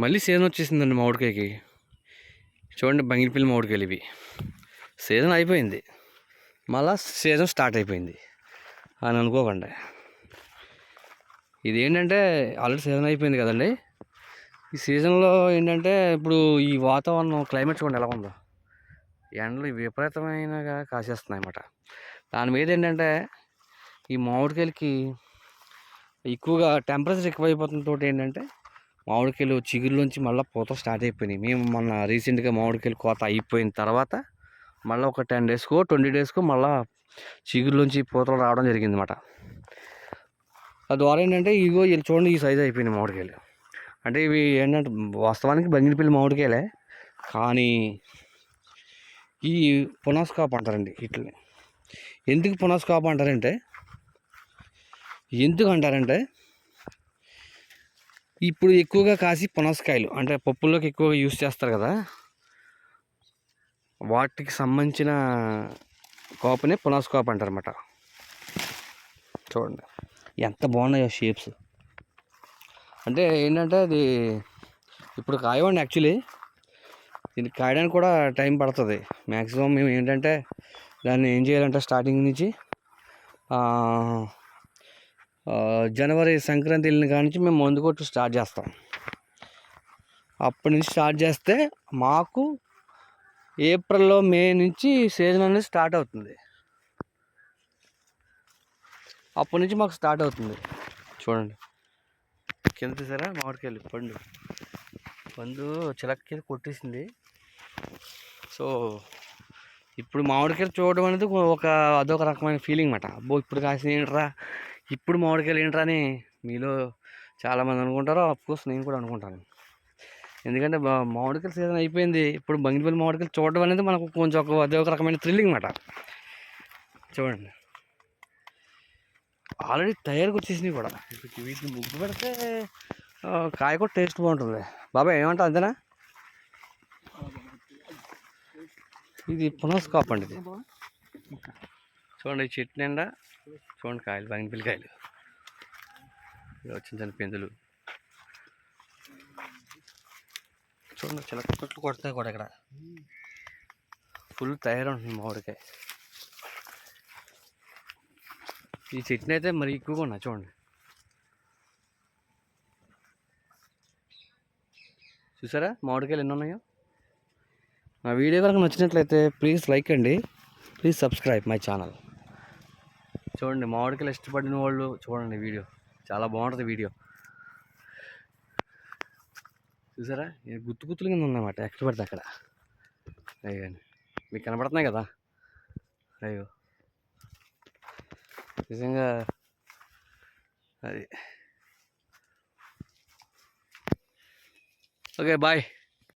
మళ్ళీ సీజన్ వచ్చేసిందండి మామిడికాయకి. చూడండి బంగినపల్లి మామిడికాయలు ఇవి. సీజన్ అయిపోయింది. మళ్ళా సీజన్ స్టార్ట్ అయిపోయింది. అని అనుకోకండి. ఇది ఏంటంటే ఆల్రెడీ సీజన్ అయిపోయింది కదండి. ఈ సీజన్లో ఏంటంటే ఇప్పుడు ఈ వాతావరణం క్లైమేట్ చూడండి ఎలా ఉందో. ఎండలు విపరీతమైనగా కాసేస్తున్నాయి అన్నమాట. దాని మీద ఏంటంటే ఈ మామిడికాయలకి ఎక్కువగా టెంపరేచర్ ఎక్కువ అయిపోతున్న తోటి ఏంటంటే మామిడికాయలు చిగురులోంచి మళ్ళీ పూత స్టార్ట్ అయిపోయినాయి. మేము మొన్న రీసెంట్గా మామిడికాయలు కోత అయిపోయిన తర్వాత మళ్ళీ ఒక టెన్ డేస్కో ట్వంటీ డేస్కో మళ్ళీ చిగురులోంచి పూతలు రావడం జరిగింది అనమాట ఆ ద్వారా ఏంటంటే ఇగో వీళ్ళు చూడండి ఈ సైజు అయిపోయినాయి మామిడికాయలు. అంటే ఇవి ఏంటంటే వాస్తవానికి బంగినపల్లి మామిడికాయలే. కానీ ఈ పునాస్కాప్ అంటారండి వీటిని ఎందుకు పునాస్కాప్ అంటారంటే ఎందుకు అంటారంటే ఇప్పుడు ఎక్కువగా కాసి పనసకాయలు అంటే పప్పుల్లోకి ఎక్కువగా యూస్ చేస్తారు కదా. వాటికి సంబంధించిన కోపనే పునాస్ కోప అంటారన్నమాట. చూడండి. ఎంత బాగున్నాయో షేప్స్ అంటే ఏంటంటే అది ఇప్పుడు కాయవండి యాక్చువల్లీ దీన్ని కాయడానికి కూడా టైం పడుతుంది. మ్యాక్సిమం మేము ఏంటంటే దాన్ని ఏం చేయాలంటే స్టార్టింగ్ నుంచి జనవరి సంక్రాంతి వెళ్ళిన కాడి నుంచి మేము మందు కొట్టు స్టార్ట్ చేస్తాం. అప్పటి నుంచి స్టార్ట్ చేస్తే మాకు ఏప్రిల్లో మే నుంచి సీజన్ అనేది స్టార్ట్ అవుతుంది. అప్పటి నుంచి మాకు స్టార్ట్ అవుతుంది. చూడండి. కింద సరే మామిడికాయలు పండు. పండు చిలక కొట్టేసింది. సో ఇప్పుడు మామిడికాయలు చూడడం అనేది ఒక అదొక రకమైన ఫీలింగ్ మాట. అబ్బో ఇప్పుడు కాసిన ఏంట్రా? ఇప్పుడు మామిడికాయలు ఏంట్రా అని మీలో చాలామంది అనుకుంటారు అఫ్కోర్స్ నేను కూడా అనుకుంటాను. ఎందుకంటే మామిడికాయల సీజన్ అయిపోయింది. ఇప్పుడు బంగిపల్లి మామిడికాయలు చూడడం అనేది మనకు కొంచెం ఒక అదే ఒక రకమైన థ్రిల్లింగ్ మాట. చూడండి. ఆల్రెడీ తయారుగా వచ్చేసినాయి కూడా. ఇప్పుడు వీటిని ముగ్గు పెడితే కాయ కూడా టేస్ట్ బాగుంటుంది. బాబాయ్ ఏమంటావు అంతేనా? ఇది పునస్కాప్ అండి ఇది. చూడండి ఈ చెట్టు నిండా. చూడండి కాయలు బంగిపల్లి పిల్లకాయలు. వచ్చిన చిన్న పెందులు. చూడండి చిలక చుట్టూ కొడతాయి కూడా ఇక్కడ. ఫుల్ తయారు ఉంటుంది మామిడికాయ ఈ చెట్టుని అయితే మరి ఎక్కువగా ఉన్నా చూడండి. చూసారా? మామిడికాయలు ఎన్ని ఉన్నాయో? నా వీడియో కనుక నచ్చినట్లయితే ప్లీజ్ లైక్ అండి. Please subscribe my channel. చూడండి మామిడికాయలు ఇష్టపడిన వాళ్ళు చూడండి వీడియో. చాలా బాగుంటుంది వీడియో. చూసారా? గుత్తు గుత్తులు కింద ఉందన్నమాట ఎక్కడ పడితే అక్కడ. అయ్యో మీకు కనపడుతున్నాయి కదా? అయ్యో. నిజంగా అది. Okay bye.